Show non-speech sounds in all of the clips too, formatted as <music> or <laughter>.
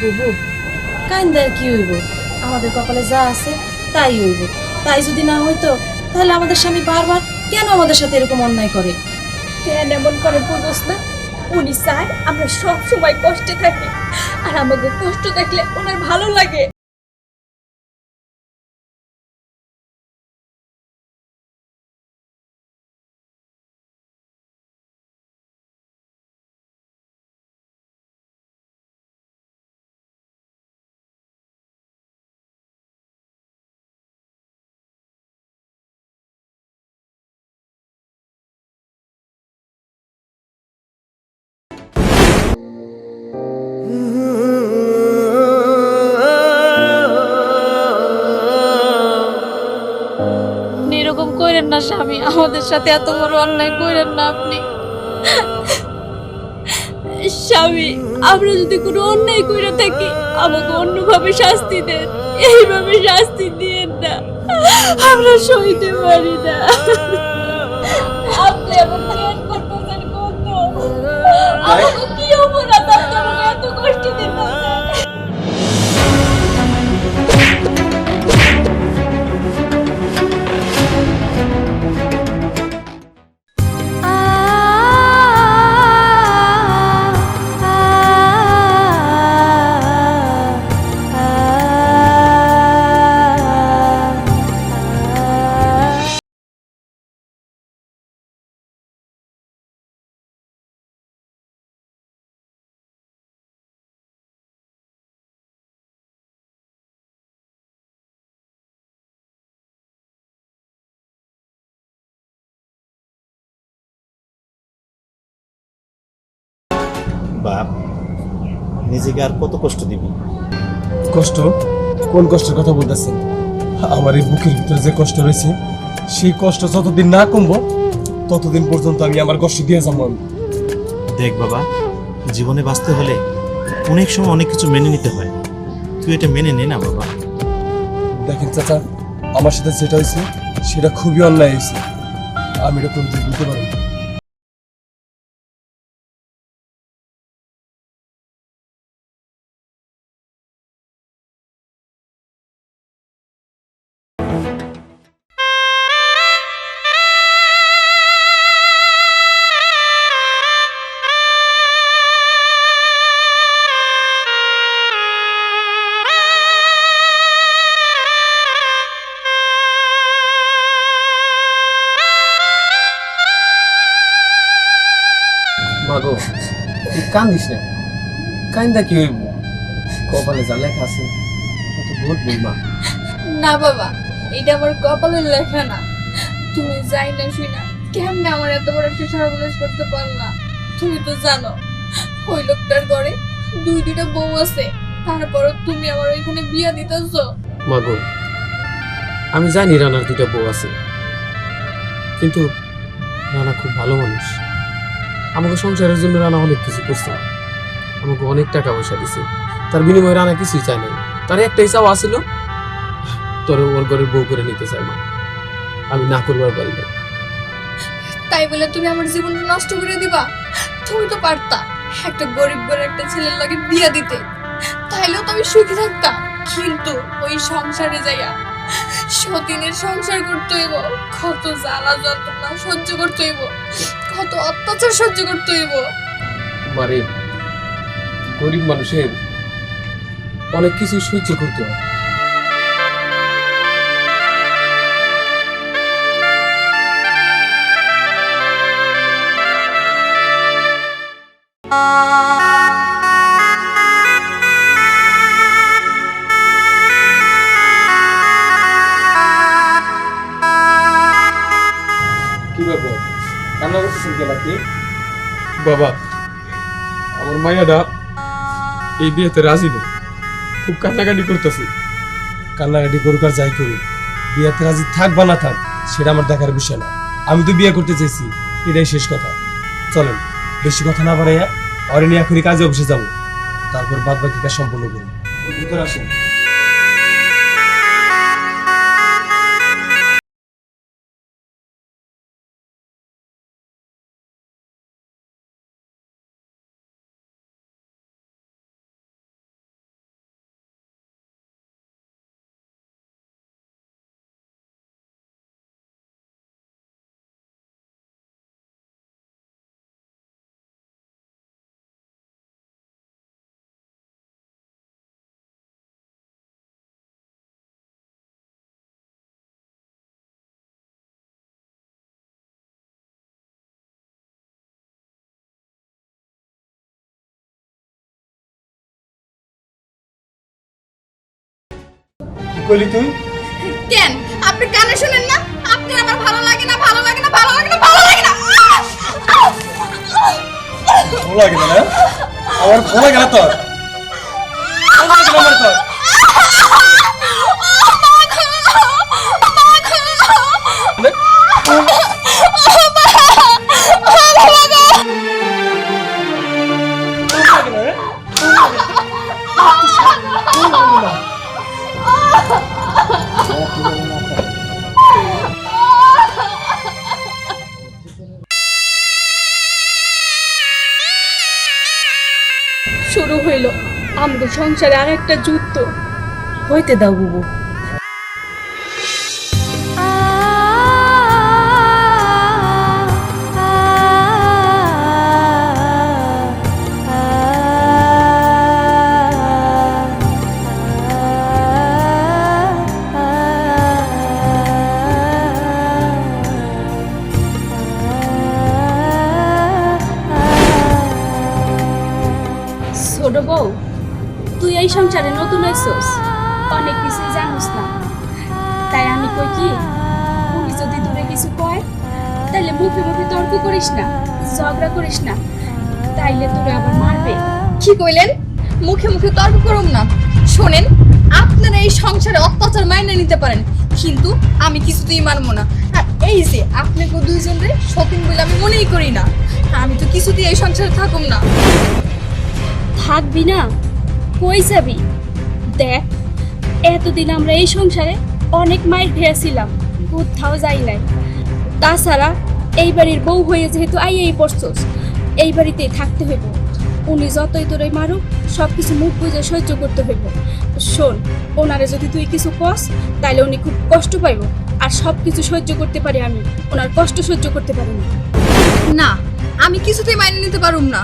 বুবু। কান্দার কি হইব? আমাদের কপালে যা আছে, তাই হইব। তাই যদি না হইতো, তাহলে আমাদের স্বামী বারবার কেন আমাদের সাথে এরকম অন্যায় করে? কেন এমন করে বুঝোস না? উনি চায় আমরা সবসময় কষ্টে থাকি, আর আমাদের কষ্ট দেখলে ওনার ভালো লাগে। আমাদের সাথে এত বড় অন্যায় করেন না আপনি। স্বামী, আমরা যদি কোনো অন্যায় করে থাকি, আমাকে অন্যভাবে শাস্তি দেন। এইভাবে শাস্তি দিয়েন না। আমরা সইতে পারি না। আপনি এমন বাপ নিজেকে আর কত কষ্ট দিবি? কষ্ট? কোন কষ্টের কথা বলতেছেন? আমার এই বুকের ভিতরে যে কষ্ট রয়েছে সেই কষ্ট যতদিন না কমবো ততদিন পর্যন্ত আমি আমার কষ্ট দিয়ে যাব আমি। দেখ বাবা জীবনে বাঁচতে হলে অনেক সময় অনেক কিছু মেনে নিতে হয়। তুই এটা মেনে নে না বাবা। দেখেন চাচা আমার সাথে যেটা হয়েছে সেটা খুবই অন্যায় হয়েছে। আমি এটা কোনোদিন বুঝতে পারব কান্দিস না কান্দা কি হইব? কপালে যা লেখা আছে ঘটবই মা না বাবা এটা আমার কপালের লেখা না। তুমি যাই না শুই না কেমনে আমার এত বড় একটা সর্বনাশ করতে পারলা? তুমি তো জানো ওই লোকটার ঘরে দুই দুইটা বউ আছে তারপরও তুমি আমার ওইখানে বিয়া দিতেছ। মাগো আমি জানি রানার দুইটা বউ আছে কিন্তু রানা খুব ভালো মানুষ। আমাকে সংসারের জন্য রানা অনেক কিছু করছে আমাকে অনেক টাকা পয়সা দিছে। তার বিনিময়ে রানা কিছুই চায় নাই। তার একটাই চাওয়া ছিল তোর ওর ঘরের বউ করে নিতে চায় মা। আমি না করবার পারি না তাই বলে তুমি আমার জীবনটা নষ্ট করে দিবা? তুমি তো পারতা একটা গরিব ঘরে একটা ছেলের লাগে বিয়া দিতে। তাইলেও তো আমি সুখী থাকতাম। কিন্তু ওই সংসারে যাইয়া সতীনের সংসার করতে হইব। কত জ্বালা যন্ত্রণা সহ্য করতে হইব। কত অত্যাচার সহ্য করতে হইব। মারে গরিব মানুষের অনেক কিছু সহ্য করতে হয়। কি কান্না কেন আপনি বাবা আমার মায়াটা এই বিয়েতে রাজি নেই। খুব কান্নাকাটি করতেছে। কান্নাকাটি করুক আর যাই করুক বিয়েতে রাজি থাক বা না থাক সেটা আমার দেখার বিষয় না। আমি তো বিয়ে করতে চাইছি এটাই শেষ কথা। চলেন বেশি কথা না বাড়াইয়া অরেনি এখনই কাজে অফিসে যাব। তারপর বাদ বাকি কাজ সম্পূর্ণ করব। ভিতরে আসেন। কইলি তুই? কেন? আপনি কানে শুনেন না? আপনি আমার ভালো লাগে না ভালো লাগে না ভালো লাগে না ভালো লাগে না। ভালো লাগে না না? আমার ভালো লাগে না তোর। ভালো লাগে না আমার তোর। সংসারে আর একটা যুদ্ধ। হইতে দাও বুবু। সংসারে নতুন হয়েছস অনেক কিছু জানোস না। তাই আমি কই কি উনি যদি দূরে কিছু কয় তাইলে মুখে মুখে তর্ক করিস না ঝগড়া করিস না। তাইলে তোরে আবার মারবে। কি কইলেন? মুখে মুখে তর্ক করুন না। শোনেন আপনারা এই সংসারে অত্যাচার মাইনে নিতে পারেন কিন্তু আমি কিছুতেই মানবো না। আর এই যে আপনাকে দুইজন রে সতীন বলে আমি মনেই করি না। আমি তো কিছুতেই এই সংসারে থাকুম না। থাকবি না? কই যাবি? দেখ, এতদিন আমরা এই সংসারে অনেক মাইর খেয়েছিলাম কোথাও যাই নাই। তাছাড়া এই বাড়ির বউ হয়ে যেহেতু আই এই পড়ছস, এই বাড়িতেই থাকতে হইব। উনি যতই তোরে মারুক সব কিছু মুখ বুঝে সহ্য করতে হইব। শোন, ওনারে যদি তুই কিছু কস, তাইলে উনি খুব কষ্ট পাইব। আর সব কিছু সহ্য করতে পারি আমি, ওনার কষ্ট সহ্য করতে পারি না। না, আমি কিছুতেই মাইনে নিতে পারুম না।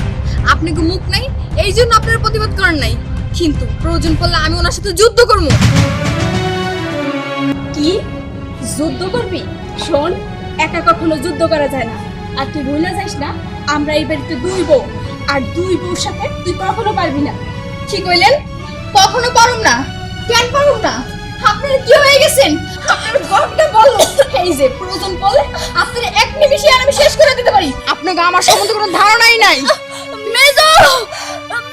আপনাকে মুখ নাই এই জন্য আপনার প্রতিবাদ করার নাই। কিন্তু প্রয়োজন পড়লে আমি ওনার সাথে যুদ্ধ করব। কি? যুদ্ধ করবি? শোন একা কখনো যুদ্ধ করা যায় না। আর তুই ভুলে যাস না আমরা এই বাড়িতে দুই বউ আর দুই বউর সাথে তুই কখনো পারবি না। কি কইলেন? কখনো পারুম না। কেন পারুম না? আপনারা কি হয়ে গেছেন? আপনার বলো। এই যে প্রয়োজন পড়লে আপনারা এক নিমিষে আর আমি শেষ করে দিতে পারি। আপনাকে আমার সম্বন্ধে কোনো ধারণাই নাই। মেজো!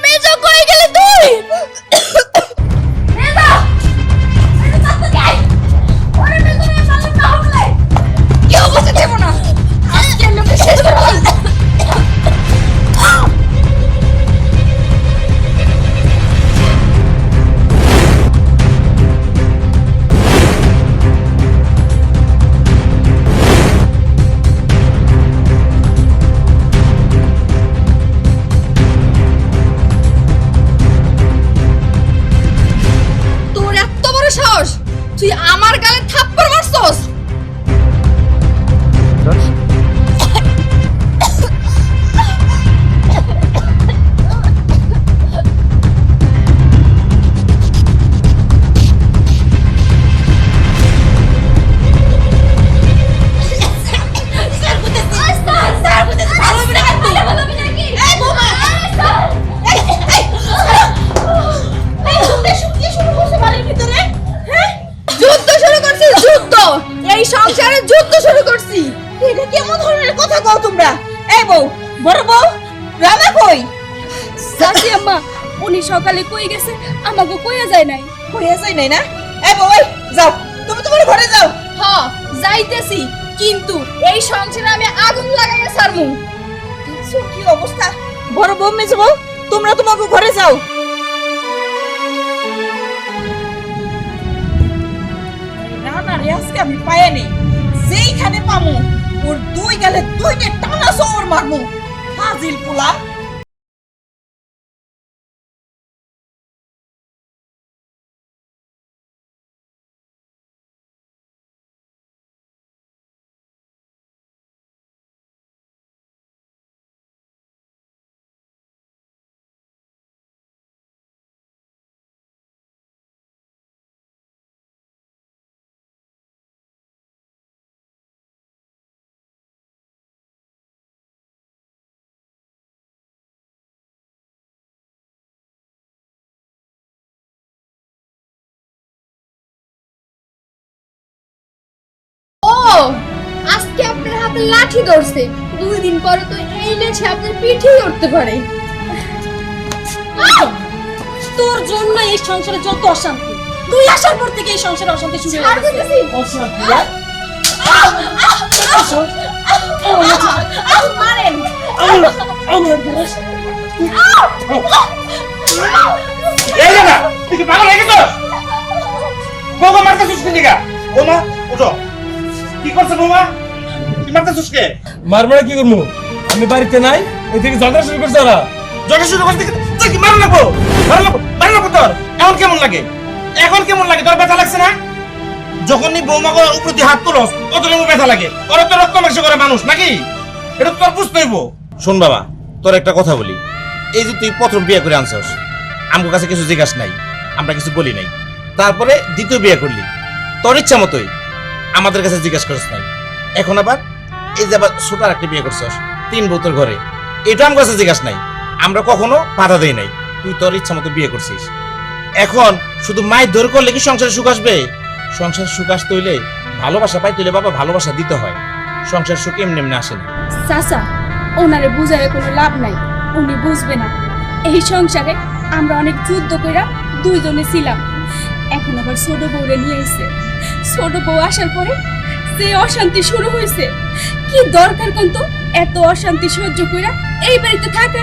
মেজো কই গেলে তুই? যায় নাই হইয়া যাই নাই না? এই বউ যাও তুমি তোমার ঘরে যাও। হ যাইতেছি কিন্তু এই সংসারে আমি আগুন লাগাইয়া দেখছ কি অবস্থা? বড় বউ মেজো বউ তোমরা তোমাকে ঘরে যাও। না না রে আজকে আমি পায়ে নেই। যেইখানে পামু ওর দুই গালে দুইটা টানা সর মারমু। ফাজিল পোলা। আজকে আপনার হাতে লাঠি ধরছে। দুই দিন পরে তো এই লেছে আপনার পিঠেই উঠতে পারে। তোর জন্য এই সংসারে যত অশান্তি তুই আসার পর থেকে এই সংসারে অশান্তি শুরু হয়ে গেছে। দিতেছি। মারেন। কি করছ বৌমা? কি মারতেছিস কে? মারমারা কি করব? আমি বাড়িতে নাই এদিকে ঝগড়া শুরু করছে ওরা। জটা শুরু করতে তুই কি মারো লাগবো মারো লাগবো মারো লাগবো তোর। এখন কেমন লাগে? এখন কেমন লাগে? তোর ব্যথা লাগছে না? যখনই বৌমা করে উপর দিয়ে হাত তোলস কত রকম ব্যথা লাগে। ওরা তো রক্ত মাংস করে মানুষ নাকি? এটা তোর বুঝতে হইব। শোন বাবা তোর একটা কথা বলি। এই যে তুই প্রথম বিয়ে করে আনছস আমার কাছে কিছু জিজ্ঞাস নাই আমরা কিছু বলি নাই। তারপরে দ্বিতীয় বিয়ে করলি। তোর ইচ্ছা মতোই আমাদের কাছে জিজ্ঞাসা করিস নাই। এখন আবার এই যে আবার ছোট একটা বিয়ে করছস, তিন বছর ঘরে, এটা আমার কাছে জিজ্ঞাসা নাই। আমরা কখনো বাধা দেই নাই। তুই তোর ইচ্ছা মতো বিয়ে করছিস। এখন শুধু মায়ের দৌড় করলে কি সংসারে সুখ আসবে? সংসার সুখ আসতে হইলে ভালোবাসা পাইতে হইলে বাবা ভালোবাসা দিতে হয়। সংসার সুখ এমনি এমনি আসে না। চাচা, ওনারে বুঝায় কোনো লাভ নাই। উনি বুঝবে না। এই সংসারে আমরা অনেক যুদ্ধ কইরা দুইজনে ছিলাম। এখন আবার ছোট বউরে নিয়ে আইছে। ছোট বউ আসার পরে যে অশান্তি শুরু হয়েছে, কি দরকার কিন্তু এত অশান্তি সহ্য কইরা এই বাড়িতে থাকা।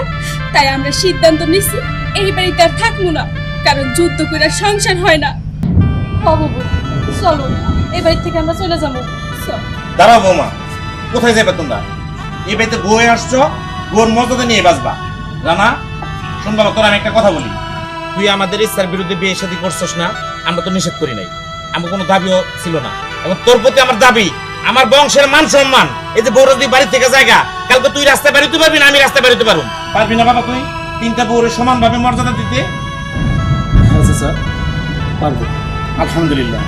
তাই আমরা সিদ্ধান্ত নিছি, এই বাড়িতে আর থাকব না, কারণ যুদ্ধ কইরা সংসার হয় না। চলো, এই বাড়ি থেকে আমরা চলে যাব। দাঁড়াও বৌমা, কোথায় যাবে তোমরা? এই বাড়িতে আসছো, বউর মর্যাদা নিয়ে বাঁচবা। রানা, শোন বাবা, তোর আমি একটা কথা বলি। তুই আমাদের ইচ্ছার বিরুদ্ধে বিয়ে শাদী করছস না, আমরা তো নিষেধ করি নাই। আমার কোনো দাবিও ছিল না। এবং তোর প্রতি আমার দাবি, আমার বংশের মান সম্মান, এই যে বৌরদি বাড়ি থেকে জায়গা, কালকে তুই রাস্তায় বেরোতে পারবি না আমি রাস্তায় বেরোতে পারব? পারবি না বাবা তুই। তিনটা বউরে সমানভাবে মর্যাদা দিতে। আচ্ছা স্যার, পারব। আলহামদুলিল্লাহ।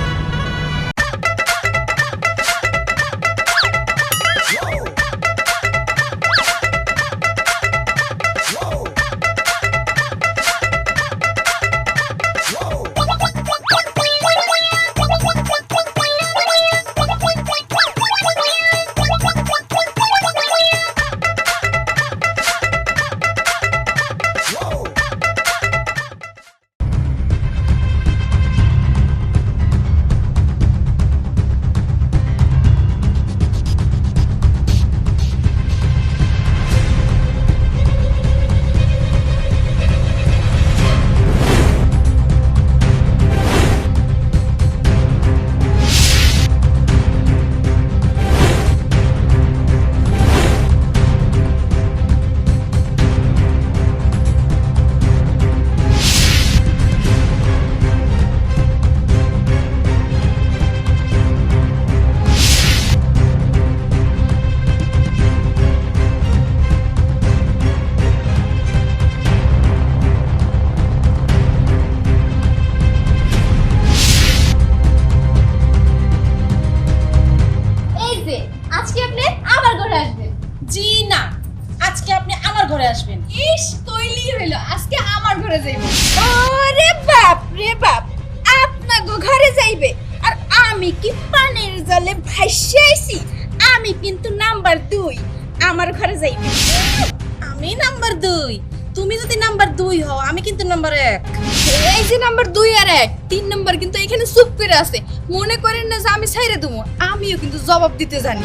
আমিও কিন্তু জবাব দিতে জানি।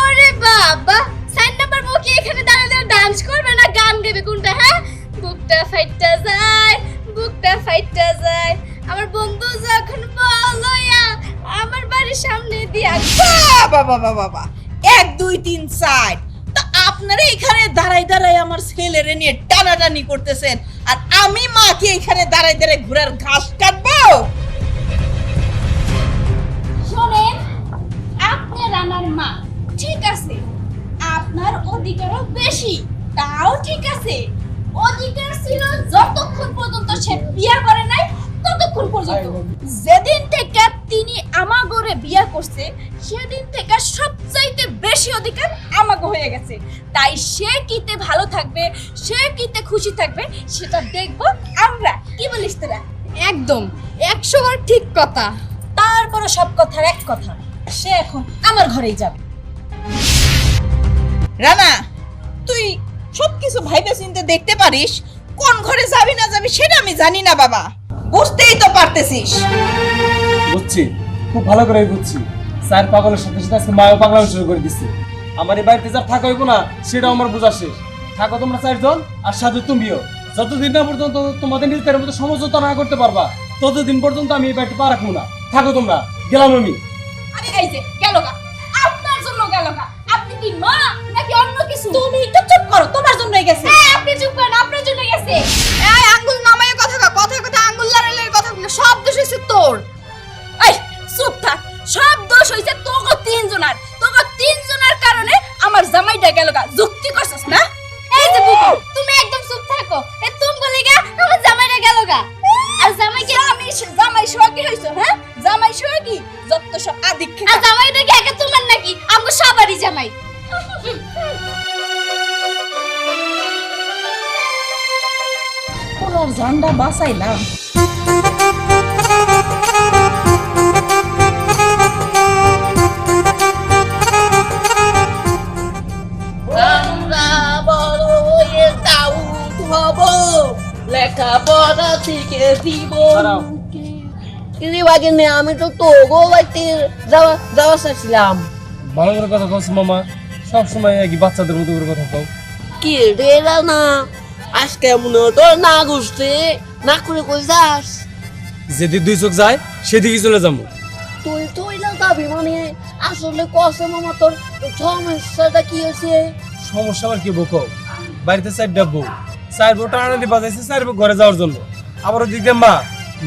আরে বাবা সাইন নাম্বার বউ কি এখানে দাঁড়িয়ে দাঁড়িয়ে ডান্স করবে না? গান গাবে কোনটা হ্যাঁ? বুকটা ফাইটটা যায় বুকটা ফাইটটা যায়। আমার বন্ধু যখন বলয়া আমার বাড়ির সামনে দিয়া বাবা বাবা বাবা এক দুই তিন চার। তা আপনারা এখানে দাঁড়াই দাঁড়াই আমার ছেলেরে নিয়ে টানাটানি করতেছেন আর আমি মাকে এখানে দাঁড়াই দাঁড়াই ঘোড়ার ঘাস কাটবো? আপনি রানার মা। ঠিক আছে। আপনার অধিকারও বেশি। তাও ঠিক আছে। অধিকার ছিল যতক্ষণ পর্যন্ত সে বিয়া করে নাই ততক্ষণ পর্যন্ত। যেদিন থেকে তিনি আমাগরে বিয়া করছে সেদিন থেকে সবচাইতে বেশি অধিকার আমাগো হয়ে গেছে। তাই সে কিতে ভালো থাকবে সে কিতে খুশি থাকবে সেটা দেখব আমরা। কি বলিস তোরা? একদম। একশো বার ঠিক কথা। তারপরে সব কথার এক কথা। সে এখন আমার ঘরেই যাবে। রানা, তুই সবকিছু ভাইবে চিনতে দেখতে পারিস, কোন ঘরে যাবি না যাবি সেটা আমি জানি না বাবা। বুঝতেই তো পারতেছিস। বুঝছি, খুব ভালো করে বুঝছি। স্যার পাগলের সাথে সাথে আজকে মায়ও পাগলামি শুরু করে দিচ্ছে আমার এই বাড়িতে যা থাকা হইব না, সেটাও আমার বোঝা শেষ। থাকো তোমরা চারজন, আর সাথে তুমিও। যতদিন না পর্যন্ত তোমাদের নিজেদের মধ্যে সমঝোতা না করতে পারবা, ততদিন পর্যন্ত আমি এই বাড়িতে পা রাখব না। থাকো তোমরা, গেলাম আমি। আরে এই যে গেল গা। আপনার জন্য গেল গা। আপনি কি মা নাকি অন্য কিছু? তুমি একটু চুপ করো তোমার জন্যই গেছে। বাগিনে আমি তো তো বাড়িতে যাওয়া যাওয়া ভালো করে কথা কস মামা সব সময় একই বাচ্চাদের মতো করে কথা কও। কি রে না আজকে মনে না ঘুরছে না করে কই যাস? যেদিকে দুই চোখ যায় সেদিকে চলে যাব। তুই তুই না যাবি মানে আসলে কসে মামা তোর সমস্যাটা কি হয়েছে? সমস্যা আবার কি বউ কও? বাড়িতে চারটা বউ। চার বউ টানা বাজাইছে চার ঘরে যাওয়ার জন্য। আবার ওদিক দিয়ে মা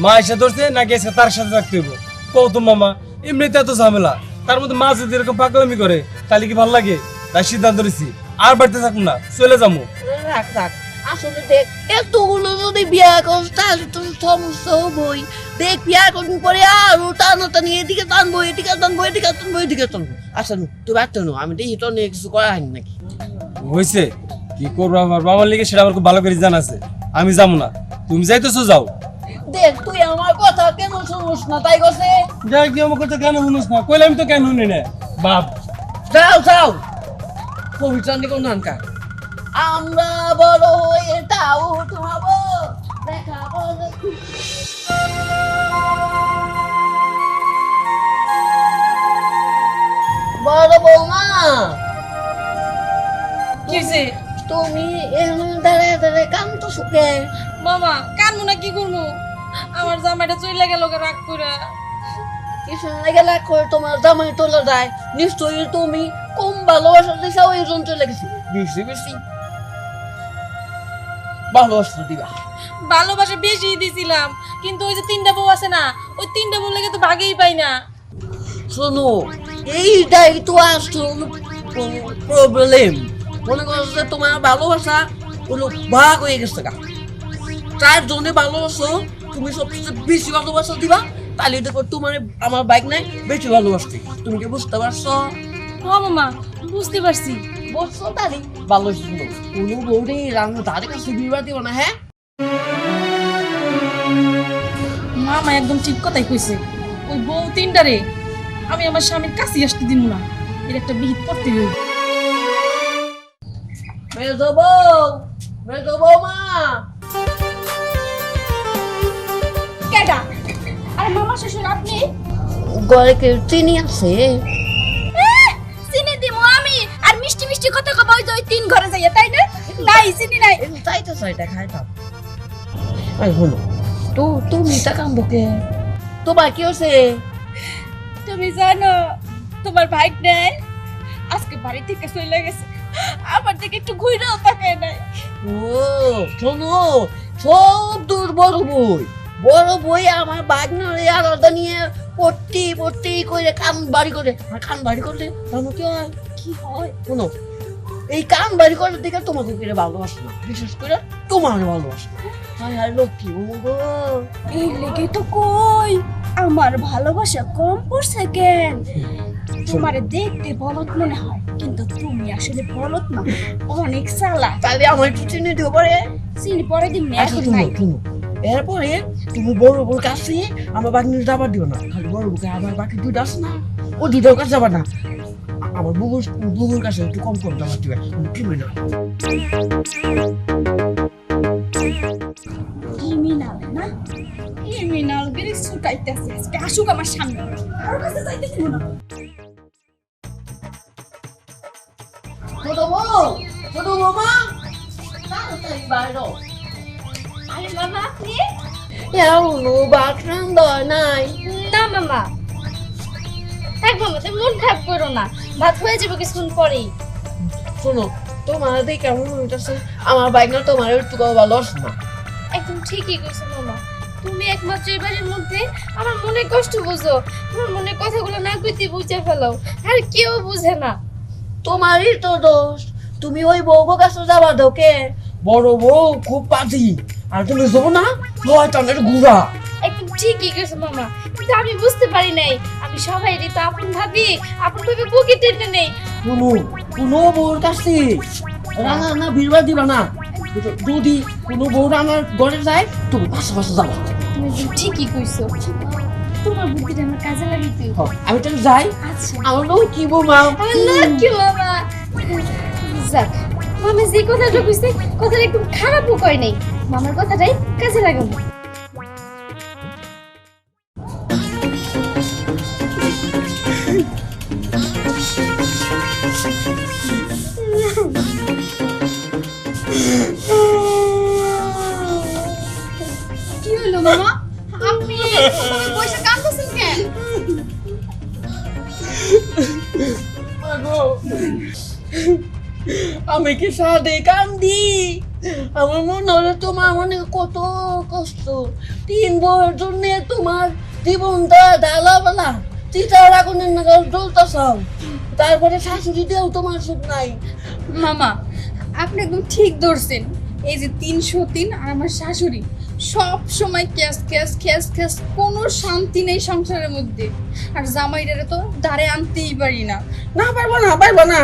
মা এসে ধরছে নাকি এসে তার সাথে থাকতে হইব? কও তো মামা এমনিতে এত ঝামেলা। তার মধ্যে মা যদি এরকম পাগলামি করে তাহলে কি ভালো লাগে? তাই সিদ্ধান্ত নিছি আর বাড়িতে থাকুন না চলে যাব। রাখ রাখ আসলে দেখ এতগুলো যদি বিয়া করিস তাহলে তোর সমস্যা হবই। দেখ বিয়া পরে আরও টানো টানি এদিকে টানবো এদিকে টানবো এদিকে টানবো এদিকে টানবো। আচ্ছা তুই আমি দেখি কিছু করা হয়নি নাকি? হয়েছে। কি করব আমার বাবার লিগে সেটা আমার খুব ভালো করে জানা আছে। আমি যাব না। তুমি যাইতেছো যাও। দেখ তুই আমার কথা কেন শুনিস না? তাই গছে যাই কি আমার কথা কেন শুনিস না? কইলে আমি তো কেন শুনি না? বাপ। যাও যাও। কবিতা নিকো নানকা। আমরা বড় হয়ে তাও তোমাবো দেখাবো বড় বৌমা। কিছে তুমি এমন দাঁড়ায় দাঁড়ায় কান্ত সুখে। মামা কানমু না কি করব? আমার জামাইটা চইলা গেল রাগ করে কিছু লেগে লাগ করে তোমার জামাই তোলা যায়? নিশ্চয়ই তুমি কম ভালোবাসা দিছা ওই জন চলে গেছি। বেশি বেশি। ভালোবাসা দিবা। ভালোবাসা বেশি দিছিলাম কিন্তু ওই যে তিনটা বউ আছে না ওই তিনটা বউ লেগে তো ভাগেই পাই না। শোনো এইটাই তো আসল প্রবলেম মনে করো যে তোমার ভালোবাসা হলো ভাগ হয়ে গেছে গা। চার জনে ভালোবাসো তুমি সবচেয়ে বেশি ভালোবাসা দিবা তাহলে দেখো তোমার আমার বাইক নাই বেশি ভালোবাসতে। তুমি কি বুঝতে পারছ? ও মামা বুঝতে পারছি। বুঝছ তাহলে? ভালো শুনো কোনো বউরে রান্না তাদের কাছে বিবাহ দিও না হ্যাঁ? মামা একদম ঠিক কথাই কইছে। ওই বউ তিনটারে আমি আমার স্বামীর কাছে আসতে দিব না। এর একটা বিহিত করতে হইব। মেজো বউ মেজো বৌমা কেডা? আরে মামা শ্বশুর আপনি? ঘরে কেউ চিনি আছে? চিনি দিমু আমি। আর মিষ্টি মিষ্টি কথা কব ওই ওই তিন ঘরে যাইয়া তাই না? নাই চিনি নাই। তাই তো চাইটা খাইতাম আই হলো তো তুমি টাকাম বকে? তোমার কি তুমি জানো তোমার ভাই নেই আজকে বাড়ি থেকে চলে গেছে। আমার দিকে একটু ঘুরেও তাকায় নাই। ও, শোনো, সব দূর বড় বই। বড় বই আমার বাগনারে আলাদা নিয়ে পট্টি পট্টি করে কান বাড়ি করে। আর কান বাড়ি করলে জানো কি হয়? কি হয়? শোনো, এই কান বাড়ি করার দিকে তোমাকে কিনে ভালোবাসে না। বিশেষ করে তোমার ভালোবাসে হায় হায়, লক্ষ্মী বউ গো। এই লেগে তো কই, আমার ভালোবাসা কম পড়ছে কেন? তোমারে দেখতে বলত মনে হয় কিন্তু তুমি আসলে বলত না। অনেক চালাক তাহলে আমার একটু চিনি দিও পরে। চিনি পরে দিন এখন নাই এরপরে তুমি বড় বউর কাছে আমার বাকি যাবার দিও না। খালি বড় বউকে আমার বাকি দুইটা আছে না ও দুটোর কাছে যাবার না। আমার বুবুর বুবুর কাছে একটু কম কম দাম দিবে ক্রিমিনাল ক্রিমিনাল না? ক্রিমিনাল গিরি ছুটাইতেছে আসুক আমার সামনে। ওর কাছে যাইতে দিব না মন তোমার আমার বাইক তোমার একদম ঠিকই কইছো মামা। তুমি একমাত্র মধ্যে আমার মনে কষ্ট বুঝো। আমার মনের কথাগুলো না কইতে বুঝে ফেলাও। আর কেউ বুঝে না। তোমারই তো দোষ। তুমি ওই বউ কাছে যাবা দোকে বড় বউ খুব পাজি। আর তুমি যাব না? শয়তানের গুড়া। একদম ঠিকই কইছো মামা। কিন্তু আমি বুঝতে পারি নাই। আমি সবাই তো আপন ভাবি। আপন ভাবে বুকে টেনে নেই। কোনো কোনো বউর কাছে না ভিড়বা দিবা না। যদি কোনো বউ রান্নার ঘরে যায় তুমি পাশে পাশে যাবা। তুমি ঠিকই কইছো। বুদ্ধিটা আমার কাজে লাগিতে হ্যাঁ, আমি তাহলে যাই। আচ্ছা। আমার কি মামা যাক মামা যে কথাটা কইছে কথাটা একদম খারাপও কয় নাই। মামার কথাটাই কাজে লাগাবো। সাদে কান্দি। আমার মনে হলো তোমার মনে কত কষ্ট। তিন বউয়ের জন্য তোমার জীবনটা ডালা বেলা চিতার আগুনের নাগাল জ্বলতেছাও। তারপরে শাশুড়ি দিয়েও তোমার সুখ নাই। মামা আপনি একদম ঠিক ধরছেন। এই যে তিনশো তিন আর আমার শাশুড়ি সব সময় ক্যাশ ক্যাশ ক্যাশ ক্যাশ কোনো শান্তি নেই সংসারের মধ্যে। আর জামাইটারে তো দাঁড়ে আনতেই পারি না। না পারব না পারব না।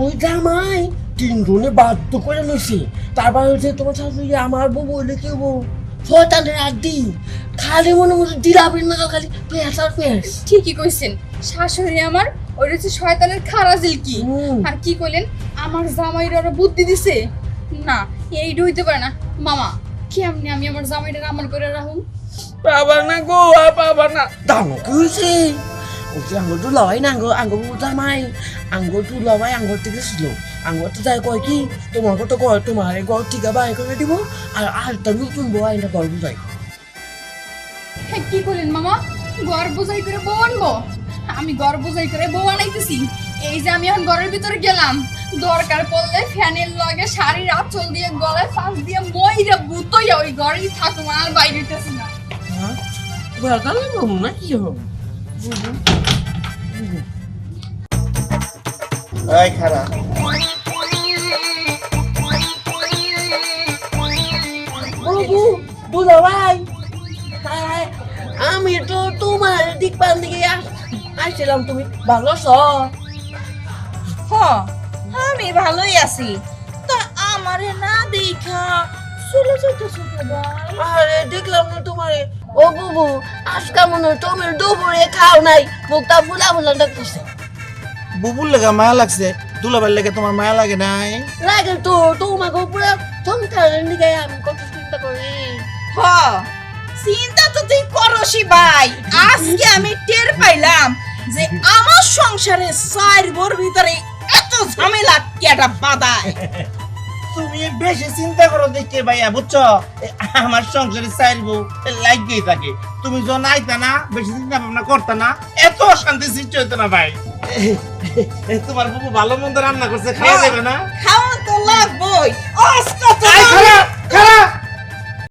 ওই জামাই তিনজনে বাধ্য করে লইছে তারপর হচ্ছে তোমার শাশুড়ি আমার বউ বলে কেউ বউ? শয়তানের আড্ডি। খালি মনে মনে দিলাপের নাগাল খালি পেঁয়াজ আর পেঁয়াজ। ঠিকই কইছেন। শাশুড়ি আমার ওই হচ্ছে শয়তানের খারাজিল কি? আর কি কইলেন? আমার জামাইরা ওরা বুদ্ধি দিছে? না এইটা হইতে পারে না। মামা কেমনি আমি আমার জামাইটার আমল করে রাখুন পাবা না গো আর পাবা না। দানো কি হয়েছে ওই আঙ্গুর তো লওয়াই না আঙ্গুর আঙ্গুর জামাই আঙ্গুর তো লওয়াই আঙ্গুর থেকে ছিল আঙ্গুর তো যাই কয় কি তোমার কত কয় তোমার ঘর থেকে বাই করে দিব আর আরেকটা নতুন বউ আইনটা ঘর বুঝাই কি করলেন মামা ঘর বোঝাই করে বউ আনব আমি ঘর বোঝাই করে বউ আনাইতেছি এই যে আমি এখন ঘরের ভিতরে গেলাম দরকার পড়লে ফ্যানের লগে শাড়ির আঁচল দিয়ে গলায় ফাঁস দিয়ে মইরা বুতইয়া ওই ঘরেই থাকুম আর বাইরে না হ্যাঁ বাগালে না কি হবে এই খারাপ বাবু বুঝা ভাই। হায়, আমি তো তোমার দিক পান দিকে আস- আসছিলাম তুমি ভালো হ আমি ভালোই আছি। তা আমারে না দেখা চলে যেতেছো ভাই আরে দেখলাম না তোমারে। ও বুবু আজকা মনে হয় তুমি দুপুরে খাও নাই মুখটা ফুলা ফুলা ডাকতেছে বুবুর লেগে মায়া লাগছে দুলাবার লেগে তোমার মায়া লাগে নাই। লাগে তো তোমাকে পুরো সংসারের দিকে আমি কত চিন্তা করি। হ চিন্তা তো তুই করসি ভাই। আজকে আমি টের পাইলাম যে আমার সংসারে চার বোর ভিতরে এত ঝামেলা কেটা বাদায় <laughs> তুমি বেশি চিন্তা করো দেখে ভাইয়া বুঝছ? আমার সংসারে চাইব লাগেই থাকে। তুমি যখন আইতা না বেশি চিন্তা ভাবনা করতা না এত অশান্তি সৃষ্টি হইতো না ভাই। তোমার বুবু ভালো মন্দ রান্না করছে খাওয়া যাবে না? খাওয়া তো লাগবই। ও